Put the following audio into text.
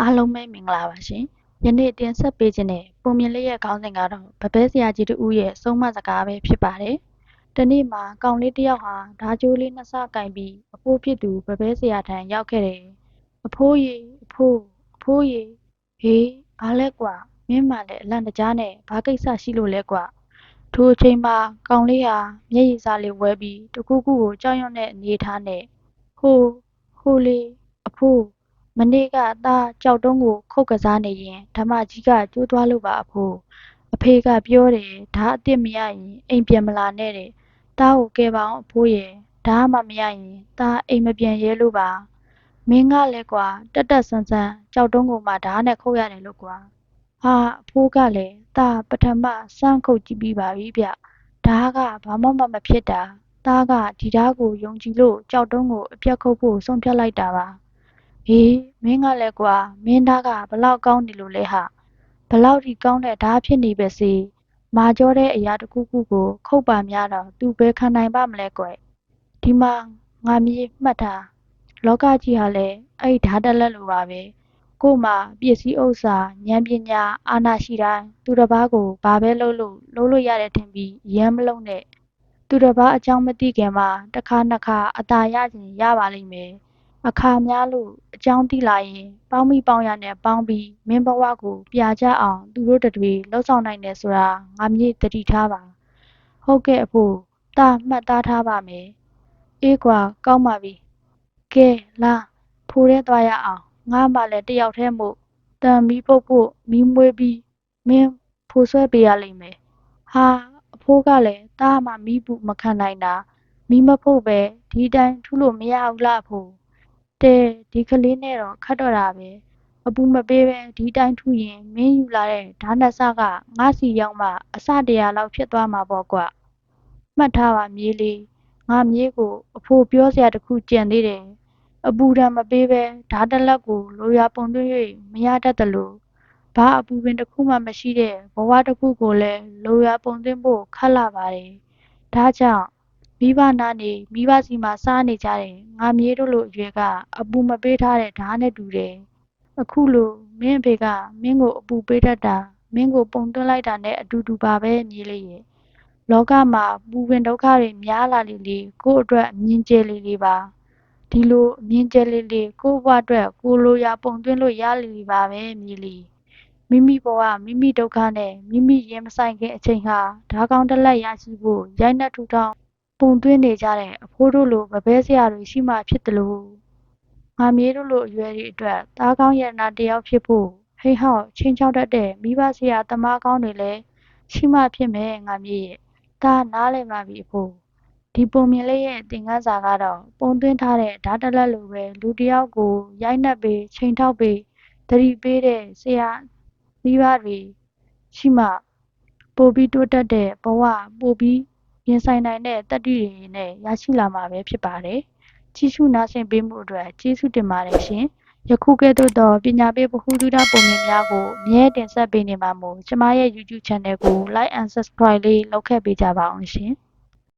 အားလုံးပဲမင်္ဂလာပါရှင်။ယနေ့တင်ဆက်ပေးခြင်းတဲ့ပုံမြင်လေးရဲ့ခေါင်းစဉ်ကတော့ဗပဲဆရာကြီးတူရဲ့ဆုံးမစကားပဲဖြစ်ပါတယ်။တနေ့မှာကောင်လေးတစ်ယောက်ဟာဓာကြိုးလေးနှစ်ဆကင်ပြီးအဖိုးဖြစ်သူဗပဲဆရာထံရောက်ခဲ့တယ်။အဖိုးရေအဖိုးအဖိုးရေဟေးဘာလဲကွာမင်းမှလည်းအလန့်တကြားနဲ့ဘာကိစ္စရှိလို့လဲကွာထိုအချိန်မှာကောင်လေးဟာမျက်ရည်စာလေးဝဲပြီးတကူးကူကိုကြောက်ရွံ့တဲ့အနေထားနဲ့ဟိုဟိုလေအဖိုး မနေ့ကသားကြောက်တုံးကိုခုတ်ကစားနေရင်ဓမ္မကြီးကကျိုးသွားလို့ပါအဖိုးအဖေကပြောတယ်ဓာအစ်စ်မရရင်အိမ်ပြန်မလာနဲ့တဲ့သားကိုကဲပါအောင်အဖိုးရဲ့ဓာမှမရရင်သားအိမ်မပြန်ရဲလို့ပါမင်းကလည်းကွာတက်တက်ဆန်းဆန်းကြောက်တုံးကိုမှဓာနဲ့ခုတ်ရတယ်လို့ကွာဟာအဖိုးကလည်းသားပထမစမ်းခုတ်ကြည့်ပြီးပါပြီဗျဓာကဘာမှမမဖြစ်တာသားကဒီဓာကိုယုံကြည်လို့ကြောက်တုံးကိုအပြတ်ခုတ်ဖို့ဆုံးဖြတ်လိုက်တာပါ ဟေးမင်းကလည်းကွာမင်းဓာကဘလောက်ကောင်းနေလို့လဲဟာဘလောက်ထိကောင်းတဲ့ဓာဖြစ်နေပဲစေမာကျောတဲ့အရာတစ်ခုခုကိုခုတ်ပါများတော့သူပဲခံနိုင်ပါမလဲကွယ်ဒီမှာငါမြေမှတ်တာလောကကြီးဟာလည်းအဲ့ဓာတက်လက်လိုပါပဲကို့မှာပစ္စည်းဥစ္စာဉာဏ်ပညာအာဏာရှိတိုင်းသူတစ်ပါးကိုဘာပဲလုပ်လို့လုပ်လို့ရတယ်ထင်ပြီးရမ်းမလုံးနဲ့သူတစ်ပါးအကြောင်းမသိခင်မှာတစ်ခါနှစ်ခါအသာရခြင်းရပါလိမ့်မယ် အခါများလို့အကြောင်းသိလာရင် ပေါင်းမိပေါင်းရနဲ့ပေါင်းပြီးမင်းဘဝကိုပြာကျအောင် သူတို့တတွေလှုပ်ဆောင်နိုင်တယ်ဆိုတာငါမြေ့တတိထားပါဟုတ်ကဲ့အဖို့တာမှတ်သားထားပါမယ်အေးကွာကောင်းပါပြီကဲလာဖိုးရဲသွားရအောင်ငါမှလည်းတယောက်တည်းမို့တန်မီးပုတ်ဖို့မီးမွေးပြီးမင်းဖိုးဆွဲပေးရလိမ့်မယ်ဟာအဖိုးကလည်းတာမှမီးဘူးမခံနိုင်တာမီးမဖို့ပဲဒီတိုင်းထူလို့မရဘူးလားအဖိုး တဲဒီကလေးနဲ့တော့ခတ်တော့တာပဲအပူမပေးပဲဒီတိုင်းထူရင်မင်းယူလာတဲ့ဓာတ်နဆကငါစီရောက်မှအစတရာလောက်ဖြစ်သွားမှာပေါ့ကွမှတ်ထားပါမြေးလေးငါမြေးကိုအဖိုးပြောစရာတခုကြံသေးတယ်အပူဓာတ်မပေးပဲဓာတ်တလက်ကိုလိုရာပုံသွင်း၍မရတတ်သလိုဘာအပူပင်တစ်ခုမှမရှိတဲ့ဘဝတစ်ခုကိုလည်းလိုရာပုံသွင်းဖို့ခက်လာပါတယ်ဒါကြောင့် မိဘနာနေမိဘစီမှာစားနေကြတယ်ငါမြေးတို့လိုအရွယ်ကအပူမပေးထားတဲ့ဓာတ်နဲ့တူတယ်အခုလိုမင်းအဖေကမင်းကိုအပူပေးတတ်တာမင်းကိုပုံသွင်းလိုက်တာနဲ့အတူတူပါပဲမြေးလေးရဲ့လောကမှာပူပင်ဒုက္ခတွေများလာလေလေကို့အတွက်အမြင်ကျဲလေလေပါဒီလိုအမြင်ကျဲလေလေကို့ဘဝအတွက်ကိုလိုရာပုံသွင်းလို့ရလေလေပါပဲမြေးလေးမိမိဘဝမိမိဒုက္ခနဲ့မိမိရင်မဆိုင်ခင်အချိန်ဟာဓာကောင်းတစ်လက်ရရှိဖို့ရိုက်နှက်ထူထောင် ပုံသွင်းနေကြတဲ့အဖိုးတို့လိုဗပဲဆရာတွေရှိမှဖြစ်တယ်လို့ငါမြေးတို့လိုအရွယ်တွေအတွက်သားကောင်းရနာတယောက်ဖြစ်ဖို့ဟိဟောက်ချင်းချောက်တတ်တဲ့မိဘဆရာသမားကောင်းတွေလည်းရှိမှဖြစ်မယ်ငါမြေးရဲ့ဒါနားလည်ပါပြီအဖိုးဒီပုံမြင်လေးရဲ့သင်ခန်းစာကတော့ပုံသွင်းထားတဲ့ဓာတ်တလက်လိုပဲလူတယောက်ကိုရိုက်နှက်ပေးချိန်ထောက်ပေးသတိပေးတဲ့ဆရာမိဘတွေရှိမှပိုပြီးတိုးတက်တဲ့ဘဝပိုပြီး ရင်ဆိုင်နိုင်တဲ့တတ္တိတွေနဲ့ရရှိလာမှာပဲဖြစ်ပါတယ်။ကြီးစုနာဆင်ပေးမှုအတွက်ကျေးဇူးတင်ပါတယ်ရှင်။ယခုကဲ့သို့သောပညာပေးဗဟုသုတပုံမြင်များကိုအမြဲတင်ဆက်ပေးနေမှာမို့ကျမရဲ့ YouTube Channel ကို Like and Subscribe လေးလုပ်ခဲ့ပေးကြပါအောင်ရှင်။